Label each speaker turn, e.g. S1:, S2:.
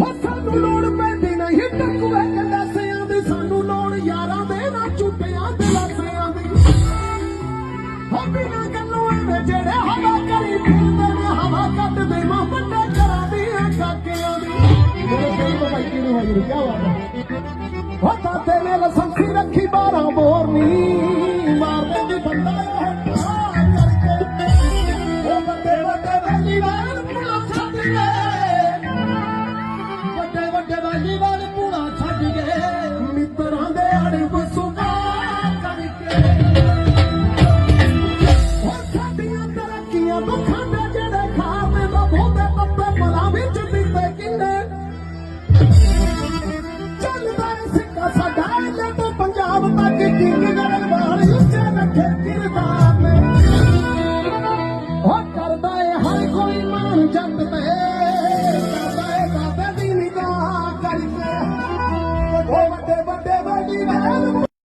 S1: ਹੋ ਸਾਨੂੰ ਲੋੜ ਪੈਂਦੀ ਨਹੀਂ। ਟੱਕੂਏ ਕੰਡਾਸਿਆਂ ਦੀ ਸਾਨੂੰ ਲੋੜ, ਯਾਰਾਂ ਦੇ ਨਾ ਝੂਟਿਆਂ ਦੇ ਦੀ। ਹੋ ਬਿਨਾਂ ਗੱਲੋਂ ਐਵੇਂ ਜਿਹੜੇ ਹਵਾ ਕਰੀ ਫਿਰਦੇ ਨੇ, ਹਵਾ ਕੱਢਦੇ ਮਾਂ ਵੱਡੇ ਘਰਾਂ ਦੀਆਂ ਕਾਕਿਆਂ ਦੀ। ਮੇਰੇ ਕੋਈ ਭਾਈ ਕਿਹਨੂੰ ਹੈ ਜੀ ਕੀ ਬਾਤ ਹੈ ਹੋ ਤਾਤੇ ਨੇ ਲਸੰਸੀ ਰੱਖੀ 12 ਬੋਰ ਮਾਰਦੇ ਦੀ ਬੰਦਾ ਕਰਕੇ ਉਹ ਵੱਡੇ ਵੱਡੇ ਵੈਲੀਵਾਲ ਪੁਣਾ ਛੱਡ ਗਏ ਕੋਈ ਮਾਨ